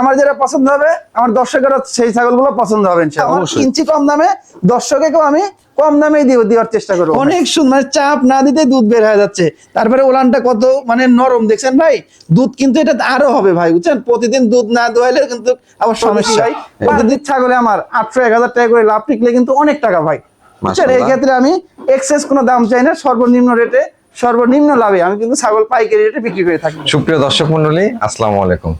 আমার যেটা পছন্দ হবে আমার দর্শকেরও সেই ছাগলগুলো পছন্দ হবে। কিঞ্চিত কম দামে দর্শকেও আমি কম দামেই দিয়ে দেওয়ার চেষ্টা করব। অনেক সুন্দর মানে চাপ না দিতে দুধ বের হয়ে যাচ্ছে। তারপরে ওলানটা কত মানে নরম দেখছেন ভাই? দুধ কিন্তু এটা আরও হবে ভাই বুঝছেন? প্রতিদিন দুধ না দোয়াইলে কিন্তু আবার সমস্যা। ভাই প্রতিদিন ছাগলে আমার আটশো এক হাজার টাকা করে লাভ টিকলে কিন্তু অনেক টাকা ভাই। বুঝছেন? এই ক্ষেত্রে আমি এক্সেস কোনো দাম চাই না সর্বনিম্ন রেটে সর্বনিম্ন লাভে আমি কিন্তু ছাগল পাইকারি রেটে বিক্রি করে থাকি। সুপ্রিয় দর্শক মন্ডলী আসসালামু আলাইকুম।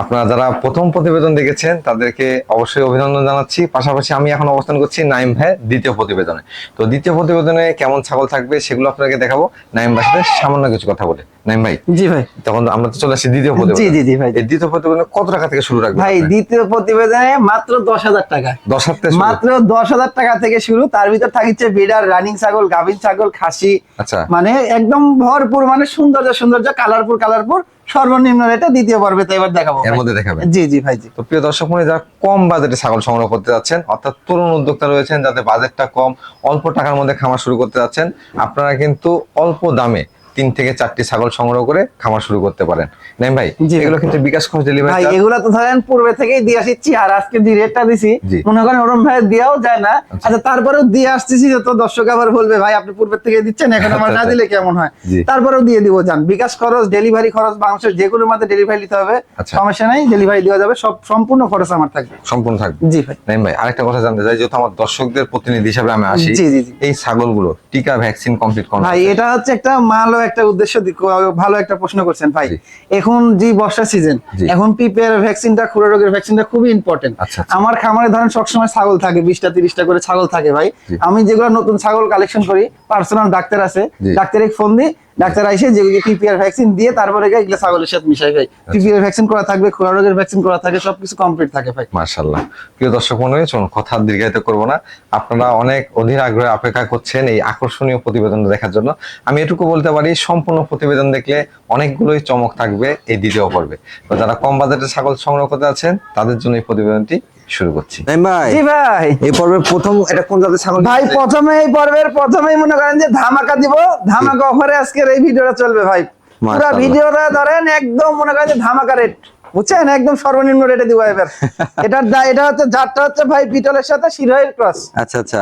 আপনারা যারা প্রথম প্রতিবেদন দেখেছেন তাদেরকে অবশ্যই অভিনন্দন জানাচ্ছি। পাশাপাশি আমি এখন অবস্থান করছি নাইম ভাই দ্বিতীয় প্রতিবেদনে। তো দ্বিতীয় প্রতিবেদনে কেমন ছাগল থাকবে সেগুলো আপনাকে দেখাবো। নাইম ভাইয়ের সাথে সামান্য কিছু কথা বলে। নাইম ভাই জি ভাই। তখন আমরা তো চলে আসছি দ্বিতীয় প্রতিবেদন। জি, জি, জি, ভাই। এই দ্বিতীয় প্রতিবেদনে কত টাকা থেকে শুরু রাখবেন ভাই দ্বিতীয় প্রতিবেদনে মাত্র দশ হাজার টাকা। দশ হাত থেকে শুরু? মাত্র দশ হাজার টাকা থেকে শুরু। তার ভিতর থাকছে বিডার রানিং ছাগল গাভিন ছাগল খাসি। আচ্ছা। মানে একদম ভরপুর মানে সৌন্দর্য সৌন্দর্য কালারপুর কালারপুর সর্বনিম্ন রেটে দ্বিতীয় পর্বে তো এবার দেখাবো। এর। মধ্যে দেখাবেন জি জি ভাই জি তো প্রিয় দর্শক মনে যারা কম বাজেটে ছাগল সংগ্রহ করতে যাচ্ছেন অর্থাৎ তরুণ উদ্যোক্তা রয়েছেন যাদের বাজেটটা কম অল্প টাকার মধ্যে খামার শুরু করতে যাচ্ছেন আপনারা কিন্তু অল্প দামে তিন থেকে চারটি ছাগল সংগ্রহ করে খামার শুরু করতে পারেন। নেন ভাই এগুলো কিন্তু বিকাশ খরচ ভাই ডেলিভারি এগুলা তো ধরেন পূর্বে থেকেই দিয়ে আসছি আর আজকে যে রেটটা দিছি মনে করেন ওরম ভাই দেওয়াও যায় না। আচ্ছা। তারপরেও দিয়ে আসতেছি তো দর্শক আবার বলবে ভাই আপনি পূর্বের থেকে দিচ্ছেন এখন আমার না আচ্ছা, দিলে কেমন হয়? তারপরেও দিয়ে দিব যান। বিকাশ খরচ ডেলিভারি খরচ বাংলাদেশের যে কোনো মাধ্যমে ডেলিভারি দিতে হবে আচ্ছা। সমস্যা নাই ডেলিভারি দেওয়া যাবে সব সম্পূর্ণ খরচ আমার থাকবে। সম্পূর্ণ থাকবে। জি ভাই। নেন ভাই আরেকটা কথা জানতে চাই যেহেতু আমার দর্শকদের প্রতিনিধি হিসাবে আমি আসি। এই ছাগলগুলো টিকা ভ্যাকসিন কমপ্লিট করা ভাই এটা হচ্ছে একটা ভালো একটা উদ্দেশ্য ভালো একটা প্রশ্ন করছেন ভাই এখন যে বর্ষা সিজন। এখন পিপের ভ্যাকসিনটা খুরা রোগের ভ্যাকসিনটা খুবই ইম্পর্টেন্ট আচ্ছা, আচ্ছা। আমার খামারে ধরেন সবসময় ছাগল থাকে বিশটা তিরিশটা করে ছাগল থাকে ভাই আমি যেগুলো নতুন ছাগল কালেকশন করি পার্সোনাল ডাক্তার আছে। ডাক্তারে ফোন দিই ডাক্তার আইসে যে পিপিআর ভ্যাকসিন দিয়ে তারপরে এগুলো ছাগলের সাথে মিশাই ভাই। পিপিআর ভ্যাকসিন করা থাকবে খুরা রোগের ভ্যাকসিন করা থাকে সবকিছু কমপ্লিট থাকে ভাই। মার্শাল্লাহ প্রিয় দর্শক মনে চলুন কথা দীর্ঘায়িত করব না। আপনারা অনেক অধীর আগ্রহে অপেক্ষা করছেন এই আকর্ষণীয় প্রতিবেদন দেখার জন্য। আমি এটুকু বলতে পারি সম্পূর্ণ প্রতিবেদন দেখলে অনেকগুলোই চমক থাকবে এই দ্বিতীয় পর্বে। তো যারা কম বাজেটে ছাগল সংগ্রহ করতে আছেন তাদের জন্য এই প্রতিবেদনটি শুরু করছি। ভাই। জি ভাই। এই পর্বের প্রথম এটা কোন জাতের ছাগল? ভাই প্রথমে এই পর্বের প্রথমেই মনে করেন যে ধামাকা দিব। ধামাকা অফারে আজকের এই ভিডিওটা চলবে ভাই। পুরো ভিডিওটা ধরেন একদম মনে করেন যে ধামাকা রেট বুঝছেন? একদম সর্বনিম্ন রেটে দিব এবার। এটার দা- এটা হচ্ছে জাতটা হচ্ছে ভাই পিটলের সাথে শিরোহের ক্রস আচ্ছা আচ্ছা।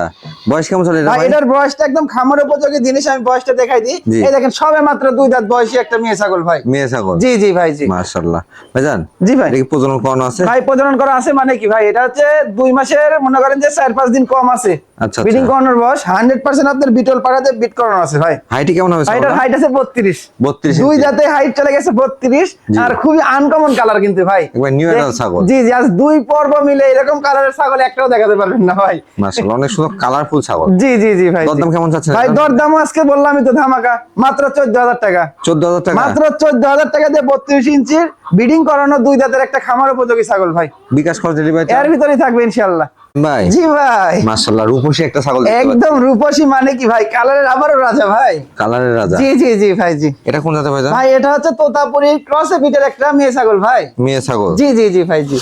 বয়স কেমন চলে ভাই এটার বয়সটা একদম খামার উপযোগী জিনিস আমি বয়সটা দেখাই দিই। এই দেখেন সবে মাত্র দুই দাঁত বয়সী একটা মেয়ে ছাগল ভাই। মেয়ে ছাগল? জি জি ভাই জি। মার্শাল্লাহ ভাইজান জি ভাই। এটা কি প্রজনন করানো আছে? ভাই প্রজনন করা আছে মানে কি ভাই? এটা হচ্ছে দুই মাসের মনে করেন যে চার পাঁচ দিন কম আছে। আচ্ছা, বিডিং আচ্ছা। করানোর বয়স হান্ড্রেড পার্সেন্ট আপনার বিটল পাড়াতে বিট করানো আছে ভাই। হাইটি কেমন হবে ভাই, এটার হাইট আছে বত্রিশ। 32 দুই। জাতে হাইট চলে গেছে বত্রিশ জি। আর খুবই আনকমন কালার কিন্তু ভাই একবার নিউ এনাল ছাগল। জি জি আজ দুই পর্ব মিলে এরকম কালারের ছাগল একটাও দেখাতে পারবেন না ভাই মাশাআল্লাহ অনেক সুন্দর কালারফুল ছাগল জি জি জি ভাই। দরদাম কেমন চাচ্ছেন ভাই? দরদাম আজকে বললামই তো ধামাকা মাত্র চোদ্দ হাজার টাকা চোদ্দ হাজার টাকা মাত্র চোদ্দ হাজার টাকা দিয়ে বত্রিশ ইঞ্চির বিডিং করানো দুই দাঁতের একটা খামার উপযোগী ছাগল ভাই। বিকাশ খরচ ডেলিভারি এর ভিতরেই থাকবে ইনশাল্লাহ ভাই জি ভাই। মাশাআল্লাহ রূপসী একটা ছাগল একদম রূপসী মানে কি ভাই? কালারের আবারও রাজা ভাই। কালারের রাজা? জি জি জি ভাই জি। এটা কোন জাতের ভাই ভাই এটা হচ্ছে তোতাপুরি ক্রসে পিটের একটা মেয়ে ছাগল ভাই। মেয়ে ছাগল? জি জি জি ভাই জি।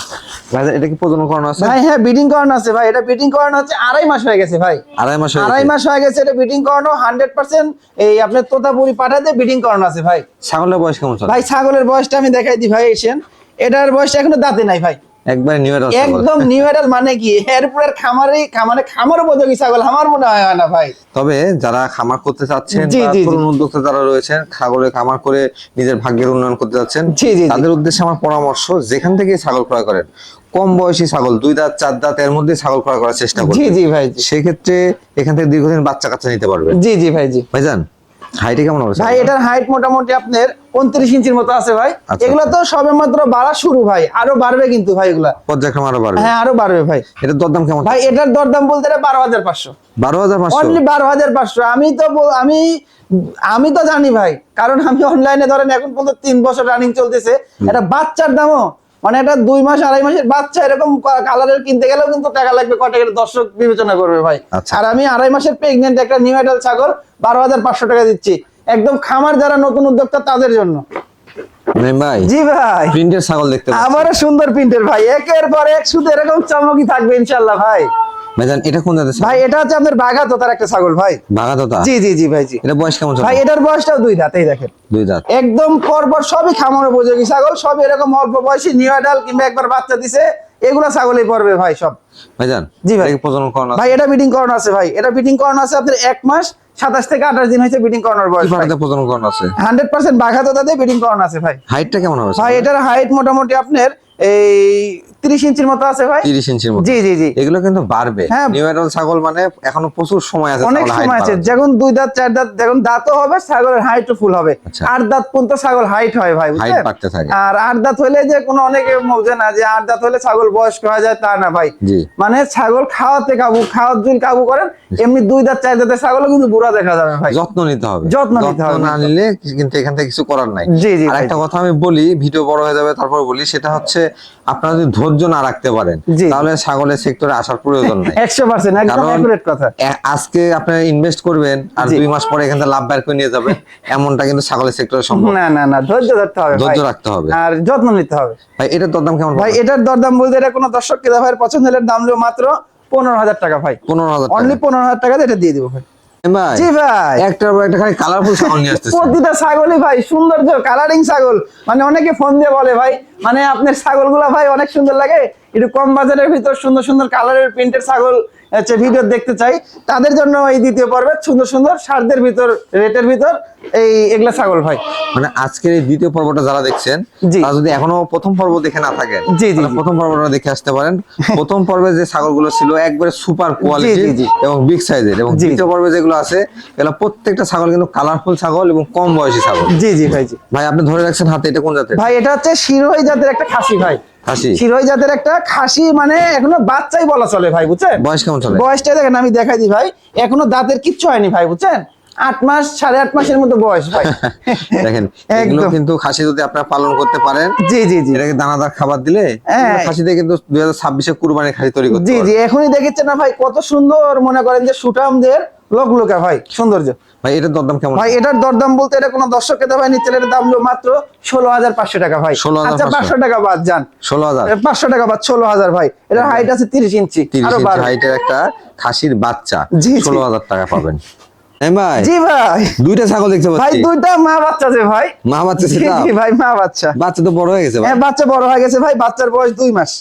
ভাই এটা কি প্রজনন করানো আছে? ভাই হ্যাঁ বিডিং করানো আছে ভাই। এটা বিডিং করানো হচ্ছে আড়াই মাস হয়ে গেছে ভাই। আড়াই মাস হয়ে আড়াই মাস হয়ে গেছে এটা বিডিং করানো হান্ড্রেড পার্সেন্ট এই আপনার তোতাপুরি পাঠাতে বিডিং করানো আছে ভাই। ছাগলের বয়স কেমন ভাই ছাগলের বয়সটা আমি দেখাই দিই ভাই এসেন। এটার বয়সটা এখনও দাঁতে নাই ভাই। একবার নিউ ছাগল। একদম নিউ এডাল মানে কি? এরপরের খামারে খামারে খামার উপযোগী ছাগল আমার মনে হয় হয় না ভাই। তবে যারা খামার করতে চাচ্ছেন জি, বা জি, জি। তরুণ উদ্যোক্তা যারা রয়েছেন ছাগলের খামার করে নিজের ভাগ্যের উন্নয়ন করতে জি। তাদের উদ্দেশ্যে আমার পরামর্শ যেখান থেকে ছাগল ক্রয় করেন কম বয়সী ছাগল দুই দাঁত চার দাঁত এর মধ্যে ছাগল ক্রয় করার চেষ্টা জি করবেন। জি ভাই জি। সেক্ষেত্রে এখান থেকে দীর্ঘদিন বাচ্চা কাচ্চা নিতে পারবে জি জি ভাই জি। ভাইজান হাইটে কেমন হবে ভাই এটার হাইট মোটামুটি আপনার উনত্রিশ ইঞ্চির মতো আছে ভাই। আচ্ছা। এগুলো তো সবে মাত্র বাড়া শুরু ভাই। আরও বাড়বে কিন্তু ভাই এগুলা। পর্যায়ক্রমে আরও বাড়বে। হ্যাঁ আরও বাড়বে ভাই। এটার দরদাম কেমন? ভাই এটার দরদাম বলতে বারো হাজার পাঁচশো। বারো হাজার পাঁচশো? অনলি বারো হাজার পাঁচশো। আমি তো আমি আমি তো জানি ভাই। কারণ আমি অনলাইনে ধরেন এখন পর্যন্ত তিন বছর রানিং চলতেছে। এটা বাচ্চার দামও মানে এটা দুই মাস আড়াই মাসের বাচ্চা এরকম কালারের কিনতে গেলেও কিন্তু টাকা লাগবে কটা গেলে দর্শক বিবেচনা করবে ভাই। আচ্ছা। আর আমি আড়াই মাসের প্রেগনেন্ট একটা নিউ এডাল ছাগল বারো হাজার পাঁচশো টাকা দিচ্ছি। একদম খামার যারা নতুন উদ্যোক্তা তাদের জন্য। ভাই। জি ভাই। প্রিন্টের ছাগল দেখতে। আবারও সুন্দর প্রিন্টের ভাই। একের পর এক শুধু এরকম চমকই থাকবে ইনশাল্লাহ ভাই। ভাইজান এটা কোন জাতের ভাই এটা হচ্ছে আপনার বাঘা তোতার একটা ছাগল ভাই। বাঘা তোতা জি জি জি ভাই জি। এটা বয়স কেমন ভাই এটার বয়সটাও দুই দাঁত এই দেখেন। দুই দাঁত। একদম পরপর সবই খামার উপযোগী ছাগল সব এরকম অল্প বয়সী নিউ কিংবা একবার বাচ্চা দিছে এগুলা ছাগলই পড়বে ভাই সব। ভাইজান জি ভাই। প্রজনন করানো ভাই এটা করানো আছে ভাই। এটা করানো আছে আপনার এক মাস সাতাশ থেকে আঠাশ দিন হয়েছে করানোর বয়স পাটাতে প্রজনন করানো আছে? হান্ড্রেড পার্সেন্ট বাঘা তোতাতে বিডিং করানো আছে ভাই। হাইটটা কেমন হবে? ভাই এটার হাইট মোটামুটি আপনার এই তিরিশ ইঞ্চির মতো আছে ভাই? তিরিশ ইঞ্চির মতো। জি জি জি। এগুলো কিন্তু বাড়বে। হ্যাঁ। নিউ ছাগল মানে এখনও প্রচুর সময় আছে অনেক সময় আছে। যখন দুই দাঁত চার দাঁত যখন দাঁতও হবে ছাগলের হাইটও ফুল হবে। আচ্ছা। আট দাঁত পর্যন্ত ছাগল হাইট হয় ভাই বুঝছেন বাড়তে থাকে। আর আট দাঁত হলে যে কোনো অনেকে বোঝে না যে আট দাঁত হলে ছাগল বয়স্ক হয়ে যায় তা না ভাই। মানে ছাগল খাওয়াতে কাবু খাওয়ার জন্য কাবু করেন এমনি দুই দাঁত চার দাঁতের ছাগলও কিন্তু বুড়া দেখা যাবে ভাই। যত্ন নিতে হবে। যত্ন নিতে হবে। না নিলে কিন্তু এখান থেকে কিছু করার নাই। জি, জি, আর একটা কথা আমি বলি ভিডিও বড় হয়ে যাবে তারপর বলি সেটা হচ্ছে আপনারা যদি ধৈর্য না রাখতে পারেন তাহলে ছাগলের সেক্টরে আসার প্রয়োজন নাই। একশো পার্সেন্ট কথা। আজকে আপনারা ইনভেস্ট করবেন আর দুই মাস পরে এখান থেকে লাভ বের করে নিয়ে যাবেন এমনটা কিন্তু ছাগলের সেক্টরে সম্ভব না। না না ধৈর্য ধরতে হবে ধৈর্য রাখতে হবে। আর যত্ন নিতে হবে। ভাই এটার দরদাম কেমন ভাই এটার দরদাম বলতে এটা কোনো দর্শক ক্রেতা ভাইয়ের পছন্দ হলে দাম হলো মাত্র পনেরো হাজার টাকা ভাই। পনেরো হাজার অনলি পনেরো হাজার টাকা এটা দিয়ে দিব ভাই। ভাই জি ভাই। একটার পর একটা খালি কালারফুল ছাগল নিয়ে আসতেছে। প্রতিটা ছাগলই ভাই সৌন্দর্য কালারিং ছাগল। মানে অনেকে ফোন দিয়ে বলে ভাই মানে আপনার ছাগলগুলা ভাই অনেক সুন্দর লাগে। একটু কম বাজারের ভিতর সুন্দর সুন্দর কালারের প্রিন্টের ছাগল হচ্ছে ভিডিও দেখতে চাই। তাদের জন্য এই দ্বিতীয় পর্বে সুন্দর সুন্দর সারদের ভিতর রেটের ভিতর এই এগুলা ছাগল ভাই। মানে আজকের এই দ্বিতীয় পর্বটা যারা দেখছেন। তারা যদি এখনও প্রথম পর্ব দেখে না থাকেন জি, জি, প্রথম পর্বটা দেখে আসতে পারেন। প্রথম পর্বে যে ছাগলগুলো ছিল একবারে সুপার কোয়ালিটি। এবং বিগ সাইজের এবং দ্বিতীয় পর্বে যেগুলো আছে এগুলো প্রত্যেকটা ছাগল কিন্তু কালারফুল ছাগল এবং কম বয়সী ছাগল। জি জি ভাই জি। ভাই আপনি ধরে রাখছেন হাতে এটা কোন জাতের? ভাই এটা হচ্ছে শিরোই জাতের একটা খাসি ভাই। খাসি? শিরোই জাতের একটা খাসি মানে এখনও বাচ্চাই বলা চলে ভাই বুঝছেন? বয়স কেমন চলে? বয়সটা দেখেন আমি দেখাই দিই ভাই এখনও দাঁতের কিচ্ছু হয়নি ভাই বুঝছেন? আট মাস সাড়ে আট মাসের মতো বয়স ভাই। দেখেন এগুলো কিন্তু খাসি যদি আপনারা পালন করতে পারেন জি জি জি। এটাকে দানাদার খাবার দিলে হ্যাঁ। খাসিতে কিন্তু দুই হাজার ছাব্বিশে কুরবানির খাসি তৈরি করতে জি জি এখনই দেখেছেন না ভাই কত সুন্দর মনে করেন যে সুটামদের লোক লোকা ভাই সৌন্দর্য। ভাই এটার দরদাম কেমন? ভাই এটার দরদাম বলতে এটা কোনো দর্শক খেতে ভাই নিচ্ছে এটার দাম হলো মাত্র ষোলো হাজার পাঁচশো টাকা ভাই। 16,500 আচ্ছা পাঁচশো টাকা বাদ যান। ষোলো হাজার। পাঁচশো টাকা বাদ ষোলো হাজার ভাই। এটার হাইট আছে তিরিশ ইঞ্চি। তিরিশ ইঞ্চি হাইটের একটা খাসির বাচ্চা। জি। ষোলো হাজার টাকা পাবেন। ভাই জি ভাই। দুইটা ছাগল দেখতে ভাই দুইটা মা বাচ্চা আছে ভাই। মা বাচ্চা জি, ভাই মা বাচ্চা। বাচ্চা তো বড় হয়ে গেছে ভাই। হ্যাঁ বাচ্চা বড় হয়ে গেছে ভাই বাচ্চার বয়স দুই মাস।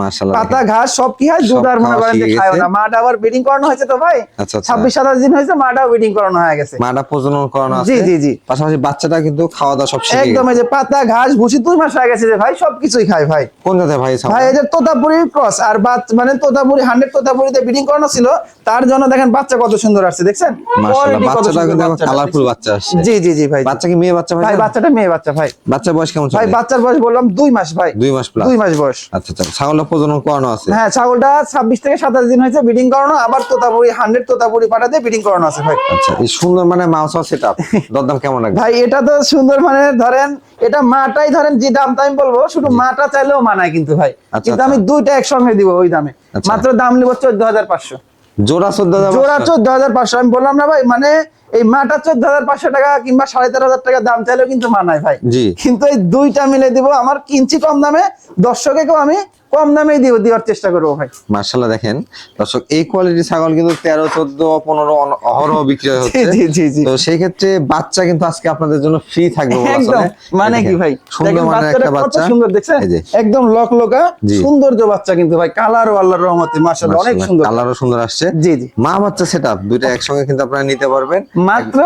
মাশাআল্লাহ। পাতা ঘাস সব কি হয় দুধ আর মনে খাওয়া করেন যে খায় না। মাটা আবার ব্রিডিং করানো হয়েছে তো ভাই? আচ্ছা, আচ্ছা। ছাব্বিশ সাতাশ দিন হয়েছে মাটাও ব্রিডিং করানো হয়ে গেছে। মাটা প্রজনন করানো আছে। জি, জি, জি। পাশাপাশি বাচ্চাটা কিন্তু খাওয়া দাওয়া সব শিখে একদম যে পাতা ঘাস ভুসি দুই মাস হয়ে গেছে যে ভাই সবকিছুই খায় ভাই। কোন জাতের ভাই ভাই যে তোতাপুরির ক্রস আর মানে তোতাপুরি হান্ড্রেড তোতাপুরিতে ব্রিডিং করানো ছিল তার জন্য দেখেন বাচ্চা কত সুন্দর আসছে দেখছেন? মাশাআল্লাহ বাচ্চাটা সুন্দর কিন্তু কালারফুল বাচ্চা আসছে জি জি জি ভাই। বাচ্চা কি মেয়ে বাচ্চা ভাই ভাই বাচ্চাটা মেয়ে বাচ্চা ভাই। বাচ্চার বয়স কেমন ভাই বাচ্চার বয়স বললাম দুই মাস ভাই। দুই মাস প্লাস দুই মাস বয়স। আচ্ছা আচ্ছা ছাগলের প্রজনন করানো আছে? হ্যাঁ ছাগলটা ছাব্বিশ থেকে সাতাশ দিন হয়েছে ব্রিডিং করানো আবার তোতাপুরি হান্ড্রেড তোতাপুরি পাঠাতে ব্রিডিং করানো আছে ভাই। আচ্ছা এই সুন্দর মানে মাউস দরদাম কেমন লাগবে ভাই এটা তো সুন্দর মানে ধরেন এটা মাটাই ধরেন যে দামটা আমি বলব শুধু মাটা চাইলেও মানায় কিন্তু ভাই। আচ্ছা, কিন্তু আমি আচ্ছা। দুইটা একসঙ্গে দিব ওই দামে। আচ্ছা। মাত্র দাম নিব চোদ্দ হাজার পাঁচশো। জোড়া চোদ্দ জোড়া চোদ্দ হাজার পাঁচশো আমি বললাম না ভাই মানে এই মাটা চোদ্দ হাজার পাঁচশো টাকা কিংবা সাড়ে তেরো হাজার টাকা দাম চাইলেও কিন্তু মানায় ভাই। কিন্তু এই দুইটা মিলে দিব আমার কিঞ্চি কম দামে দর্শকেও আমি কম দামেই দিব দেওয়ার চেষ্টা করব ভাই। মার্শাল্লাহ দেখেন দর্শক এই কোয়ালিটি ছাগল কিন্তু তেরো চোদ্দ পনেরো অহরহ বিক্রি হচ্ছে। তো সেই ক্ষেত্রে বাচ্চা কিন্তু আজকে আপনাদের জন্য ফ্রি থাকবে একদম মানে কি ভাই? সুন্দর একটা বাচ্চা। সুন্দর দেখছেন? একদম লক লকা। সৌন্দর্য বাচ্চা কিন্তু ভাই কালার ও আল্লাহর রহমতে মাশাআল্লাহ অনেক সুন্দর। কালারও সুন্দর আসছে। জি জি। মা বাচ্চা সেট দুইটা একসঙ্গে কিন্তু আপনারা নিতে পারবেন। মাত্র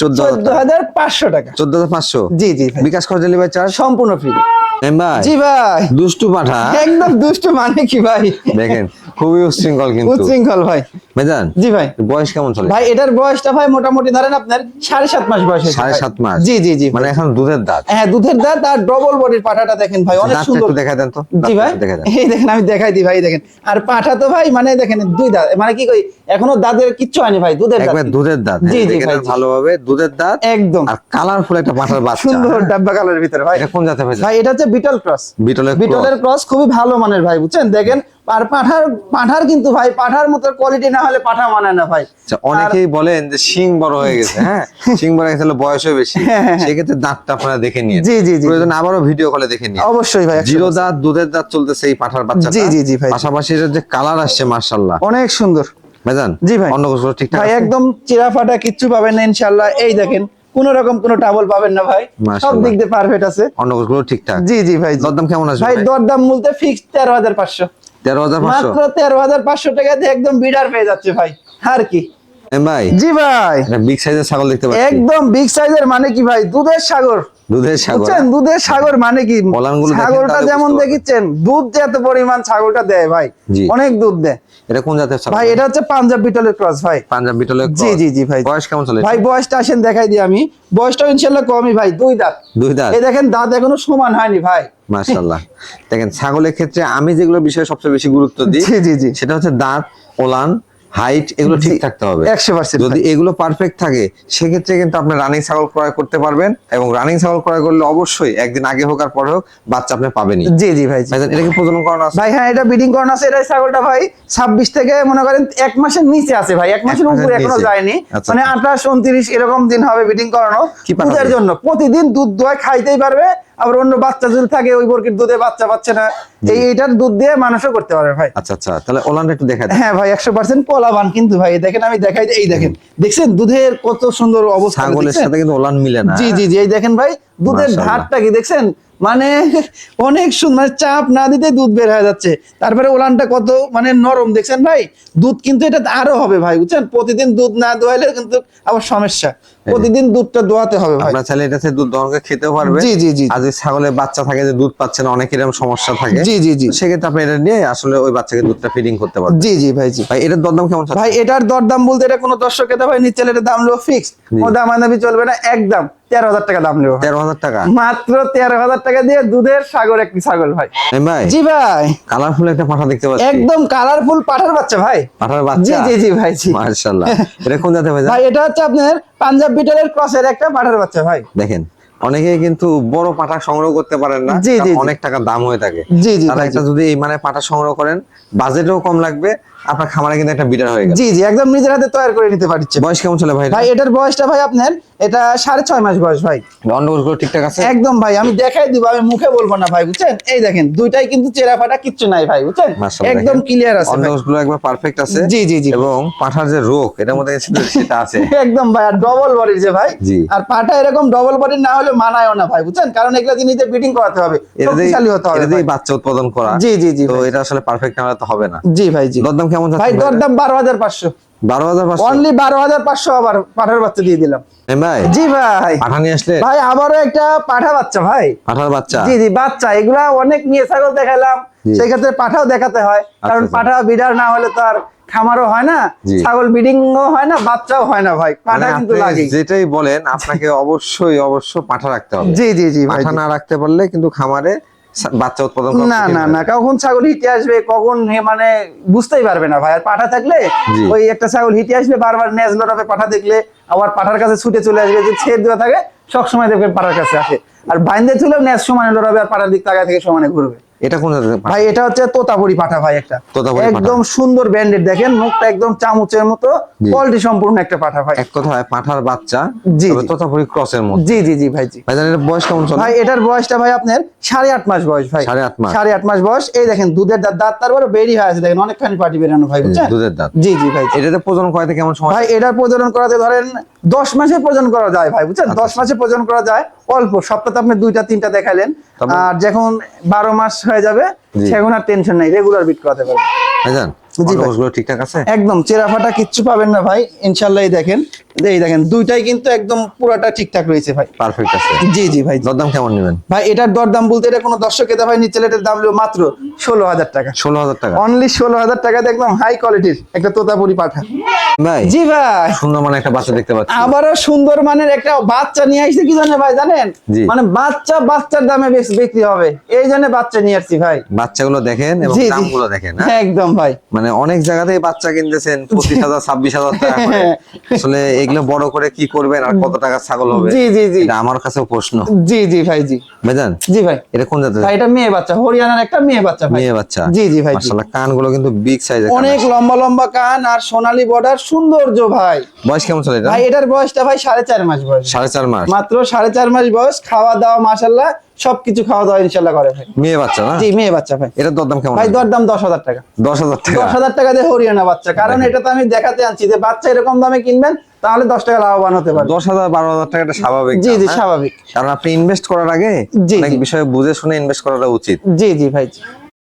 14,000 চোদ্দ হাজার পাঁচশো টাকা। চোদ্দ হাজার পাঁচশো? জি জি বিকাশ খরচ ডেলিভারি চার্জ সম্পূর্ণ ফ্রি ভাই জি ভাই। দুষ্টু পাঠা একদম দুষ্টু মানে কি ভাই? দেখেন খুবই উচ্ছৃঙ্খল কিন্তু। উচ্ছৃঙ্খল ভাই। ভাইজান জি ভাই। বয়স কেমন চলে? ভাই এটার বয়সটা ভাই মোটামুটি ধরেন আপনার সাড়ে সাত মাস বয়স সাড়ে সাত মাস। জি জি জি। মানে এখন দুধের দাঁত। হ্যাঁ দুধের দাঁত আর ডবল বডির পাঠাটা দেখেন ভাই অনেক সুন্দর। দেখাই দেন তো। জি ভাই। এই দেখেন আমি দেখাই দিই ভাই দেখেন। আর পাঠা তো ভাই মানে দেখেন দুই দাঁত। মানে কি কই এখনও দাঁতের কিচ্ছু হয়নি ভাই দুধের দাঁত। একবার দুধের দাঁত জি, হ্যাঁ, জি, ভাই, ভালোভাবে দুধের দাঁত একদম। আর কালারফুল একটা পাঠার বাচ্চা। সুন্দর ডাব্বা কালারের ভিতরে ভাই। এটা কোন জাতের ভাই ভাই এটা হচ্ছে বিটল ক্রস বিটলের বিটলের ক্রস খুবই ভালো মানের ভাই বুঝছেন? দেখেন আর পাঠার পাঠার কিন্তু ভাই পাঠার মতো কোয়ালিটি না হলে পাঠা মানায় না ভাই। আচ্ছা, অনেকেই বলেন যে শিং বড় হয়ে গেছে হ্যাঁ? শিং বড় হয়ে গেছে বয়সও বেশি। হ্যাঁ, হ্যাঁ, হ্যাঁ। সেক্ষেত্রে দাঁতটা আপনারা দেখে নিন। জি, জি, জি। প্রয়োজন আবারও ভিডিও কলে দেখে নিন। অবশ্যই ভাই জিরো দাঁত দুধের দাঁত চলতেছে এই পাঠার বাচ্চা জি, জি, জি, ভাই। পাশাপাশি এটার যে কালার আসছে মার্শাল্লাহ অনেক সুন্দর। ভাইজান জি, ভাই। অন্য কিছু ঠিকঠাক ভাই একদম চিরা ফাটা কিচ্ছু পাবেন না ইনশাল্লাহ এই দেখেন কোন রকম কোনো টাবল পাবেন না ভাই। সব দিক দিয়ে পারফেক্ট আছে। অন্য ঠিকঠাক জি জি ভাই। দরদাম কেমন ভাই ভাই? দরদাম বলতে ফিক্স তেরো হাজার পাঁচশো। তেরো হাজার মাত্র তেরো হাজার পাঁচশো টাকা একদম বিডার পেয়ে যাচ্ছে ভাই। আর কি? ভাই? জি ভাই। বিগ সাইজের ছাগল দেখতে পাচ্ছি। একদম বিগ সাইজের মানে কি ভাই? দুধের সাগর। দুধের ছাগল দুধের সাগর মানে কি? ফলানগুলো দেখেন ছাগলটা তাহলে যেমন দেখিচ্ছেন দুধ যে এত পরিমাণ ছাগলটা দেয় ভাই। অনেক দুধ দেয়। এটা কোন জাতের ছাগল? ভাই এটা হচ্ছে পাঞ্জাব বিটলের ক্রস ভাই। পাঞ্জাব বিটলের জি জি জি ভাই। বয়স কেমন চলে? ভাই বয়সটা আসেন দেখাই দিই আমি। বয়সটা ইনশাল্লাহ কমই ভাই দুই দাঁত। দুই দাঁত? এই দেখেন দাঁত এখনও সমান হয়নি ভাই। মাশাআল্লাহ। দেখেন ছাগলের ক্ষেত্রে আমি যেগুলো বিষয়ে সবচেয়ে বেশি গুরুত্ব দিই জি জি জি। সেটা হচ্ছে দাঁত ওলান হাইট এগুলো ঠিক থাকতে হবে। 100% যদি এগুলো পারফেক্ট থাকে সেক্ষেত্রে কিন্তু আপনি রানিং ছাগল ক্রয় করতে পারবেন এবং রানিং ছাগল ক্রয় করলে অবশ্যই একদিন আগে হোক আর পরে হোক বাচ্চা আপনি পাবেনই। জি জি ভাই এটা কি প্রজনন করানো আছে? ভাই হ্যাঁ এটা বিডিং করানো আছে। এটা ছাগলটা ভাই ছাব্বিশ থেকে মনে করেন এক মাসের নিচে আছে ভাই। এক মাসের উপরে এখনও যায়নি। আচ্ছা, মানে আচ্ছা। আঠাশ উনত্রিশ এরকম দিন হবে বিডিং করানো। দুধের জন্য প্রতিদিন দুধ দোয় খাইতেই পারবে। আবার অন্য বাচ্চা যদি থাকে ওই বরকির দুধে বাচ্চা পাচ্ছে না। এই এটার দুধ দিয়ে মানুষও করতে পারে ভাই। আচ্ছা আচ্ছা তাহলে ওলানটা একটু দেখা হ্যাঁ ভাই একশো পার্সেন্ট পলাবান কিন্তু ভাই। দেখেন আমি দেখাই এই দেখেন। দেখছেন? দুধের কত সুন্দর অবস্থা ছাগলের সাথে কিন্তু ওলান মিলে না। জি জি জি এই দেখেন ভাই দুধের ঘাটটা ধারটা কি দেখছেন? মানে অনেক সুন্দর মানে চাপ না দিতে দুধ বের হয়ে যাচ্ছে। তারপরে ওলানটা কত মানে নরম দেখছেন ভাই? দুধ কিন্তু এটা আরও হবে ভাই বুঝছেন? প্রতিদিন দুধ না দোয়াইলে কিন্তু আবার সমস্যা। প্রতিদিন দুধটা দোয়াতে হবে ভাই। আপনার ছেলে এটা দুধ দহন করে খেতেও পারবে। জি, জি, জি। যদি ছাগলের বাচ্চা থাকে যে দুধ পাচ্ছে না অনেক এরকম সমস্যা থাকে। জি জি জি। সেক্ষেত্রে আপনি এটা নিয়ে আসলে ওই বাচ্চাকে দুধটা ফিডিং করতে পারবেন। জি জি ভাই জি। ভাই এটার দরদাম কেমন ভাই এটার দরদাম বলতে এটা কোনো দর্শক এটা ভাই নিচে এটা দাম নেব ফিক্স ও দাম দামি চলবে না একদম। তেরো হাজার টাকা দাম নেব তেরো হাজার টাকা? মাত্র তেরো হাজার টাকা দিয়ে দুধের সাগর একটি ছাগল ভাই। ভাই জি ভাই। কালারফুল একটা পাঠা দেখতে পাচ্ছি। একদম কালারফুল পাঠার বাচ্চা ভাই। পাঠার বাচ্চা? জি জি ভাই জি। মাশাআল্লাহ। এটা কোন জাতের ভাই? ভাই এটা হচ্ছে আপনার পাঞ্জাব বিটলের ক্রসের একটা পাঠার বাচ্চা ভাই। দেখেন অনেকে কিন্তু বড় পাঠা সংগ্রহ করতে পারেন না। অনেক টাকা দাম হয়ে থাকে। তারা একটা যদি এই মানে পাঠা সংগ্রহ করেন বাজেটও কম লাগবে আপনার খামারে কিন্তু একটা বিটার হয়ে গেল। জি জি একদম নিজের হাতে তৈরি করে নিতে পারছে। বয়স কেমন ছিল ভাই ভাই এটার বয়সটা ভাই আপনার এটা সাড়ে ছয় মাস বয়স ভাই। অন্ডকোষগুলো ঠিকঠাক আছে? একদম ভাই আমি দেখাই দিব আমি মুখে বলব না ভাই বুঝছেন? এই দেখেন দুইটাই কিন্তু চেরা ফাটা কিচ্ছু নাই ভাই বুঝছেন? একদম ক্লিয়ার আছে ভাই। অন্ডকোষগুলো একবার পারফেক্ট আছে। জি জি জি। এবং পাঠার যে রোগ এটার মধ্যে সেটা- সেটা আছে। একদম ভাই আর ডবল বডির যে ভাই। জি। আর পাটা এরকম ডবল বডির না হলে মানায়ও না ভাই বুঝছেন? কারণ এগুলো জিনিসে বিটিং করাতে হবে দিয়ে শক্তিশালী হতে হবে দিয়ে বাচ্চা উৎপাদন করা। জি জি জি তো এটা আসলে পারফেক্ট না হলে তো হবে না। জি ভাই জি। দরদাম কেমন ভাই দরদাম বারো হাজার পাঁচশো। বারো হাজার পাঁচশো? অনলি বারো হাজার পাঁচশো আবার পাঠার বাচ্চা দিয়ে দিলাম। ভাই? জি ভাই। পাঠা নিয়ে আসলে? ভাই আবারও একটা পাঠা বাচ্চা ভাই। পাঠার বাচ্চা? জি জি বাচ্চা। এগুলা অনেক নিয়ে ছাগল দেখালাম। জি। সেই ক্ষেত্রে পাঠাও দেখাতে হয়। কারণ আচ্ছা। পাঠা বিডার না হলে তো আর খামারও হয় না। ছাগল ব্রিডিং হয় না বাচ্চাও হয় না ভাই। পাঠা মানে কিন্তু লাগে যেটাই বলেন আপনাকে অবশ্যই অবশ্য পাঠা রাখতে হবে। জি জি জি পাঠা না রাখতে পারলে কিন্তু খামারে বাচ্চা উৎপাদন না না না কখন ছাগল হিটে আসবে কখন মানে বুঝতেই পারবে না ভাই। আর পাঠা থাকলে ওই একটা ছাগল হিটে আসবে বারবার ন্যাচ লড়াবে পাঠা দেখলে আবার পাঠার কাছে ছুটে চলে আসবে যে ছেদ দেওয়া থাকে সবসময় দেখবে পাঠার কাছে আসে। আর বাইন্দে চলেও ন্যাচ সমানে লড়াবে আর পাঠার দিক তাকায় থেকে সমানে ঘুরবে। এটা কোন ভাই এটা হচ্ছে তোতাপুরি পাঠা ভাই একটা। একদম সুন্দর ব্যান্ডেড দেখেন মুখটা একদম চামচের মতো কোয়ালিটি সম্পূর্ণ একটা পাঠা ভাই। এক কথায় পাঠার বাচ্চা জি। তোতাপুরি ক্রসের মধ্যে। জি জি জি ভাই জি। ভাই এর বয়স কেমন চলে? ভাই এটার বয়সটা ভাই আপনার সাড়ে আট মাস বয়স ভাই। সাড়ে আট মাস। সাড়ে আট মাস বয়স। এই দেখেন দুধের দাঁত দাঁত তারপরে বেরি হয়ে আছে দেখেন অনেকখানি পাটি বেরানো ভাই বুঝছেন? দুধের দাঁত। জি জি ভাই এটাতে প্রজনন করাতে কেমন সময় ভাই এটার প্রজনন করাতে ধরেন দশ মাসে প্রজনন করা যায় ভাই বুঝছেন? আচ্ছা, দশ মাসে প্রজন করা যায় অল্প। সপ্তাহে আপনি দুইটা তিনটা দেখাইলেন। আর যখন বারো মাস হয়ে যাবে জি। সেখন আর টেনশন নাই রেগুলার বিট করাতে পারবেন। ঠিকঠাক আছে? একদম কিচ্ছু পাবেন না ভাই ইনশাল্লাহ দেখেন। এই দেখেন দুইটাই কিন্তু একদম পুরাটা ঠিকঠাক রয়েছে ভাই। পারফেক্ট আছে। জি জি ভাই। দরদাম কেমন নেবেন? ভাই এটার দরদাম বলতে এটা কোনো দর্শক এটা ভাই নিচে এটার দাম মাত্র ষোলো হাজার টাকা। ষোলো হাজার টাকা। অনলি ষোলো হাজার টাকাতে একদম হাই কোয়ালিটির একটা তোতাপুরি পাঠা। ভাই জি ভাই। সুন্দর মানে একটা বাচ্চা দেখতে পাচ্ছি। আবারও সুন্দর মানের একটা বাচ্চা নিয়ে আসছে কি ভাই জানেন? মানে বাচ্চা বাচ্চার দামে বিক্রি হবে। এই জন্য বাচ্চা নিয়ে আসছি ভাই। বাচ্চাগুলো দেখেন এবং দামগুলো দেখেন হ্যাঁ? একদম ভাই। মানে অনেক জায়গাতেই বাচ্চা কিনতেছেন পঁচিশ হাজার ছাব্বিশ হাজার টাকা আসলে এগুলো বড় করে কি করবেন আর কত টাকা ছাগল হবে? জি জি জি। আমার কাছেও প্রশ্ন। জি জি ভাই জি। বুঝলেন জি ভাই। এটা কোন জাতের? ভাই এটা মেয়ে বাচ্চা হরিয়ানার একটা মেয়ে বাচ্চা মেয়ে বাচ্চা। জি জি ভাই। মাশাআল্লাহ কানগুলো কিন্তু বিগ সাইজের অনেক লম্বা লম্বা কান আর সোনালী বর্ডার সৌন্দর্য ভাই। বয়স কেমন চলে ভাই এটার বয়সটা ভাই সাড়ে চার মাস বয়স। সাড়ে চার মাস। মাত্র সাড়ে চার মাস বয়স খাওয়া দাওয়া মাসাল্লাহ সবকিছু খাওয়া দাওয়া ইনশাল্লাহ করে ভাই। মেয়ে বাচ্চা না? জি মেয়ে বাচ্চা ভাই। এটার দরদাম কেমন? ভাই দর দাম দশ হাজার টাকা। দশ হাজার টাকা? দশ হাজার টাকা দিয়ে হরিয়ানা বাচ্চা। কারণ এটা তো আমি দেখাতে আনছি যে বাচ্চা এরকম দামে কিনবেন তাহলে দশ টাকা লাভবান হতে পারে দশ হাজার বারো হাজার টাকা এটা স্বাভাবিক জি জি হ্যাঁ? স্বাভাবিক। কারণ আপনি ইনভেস্ট করার আগে জি, অনেক বিষয়ে বুঝে শুনে ইনভেস্ট করাটা উচিত? জি জি ভাই।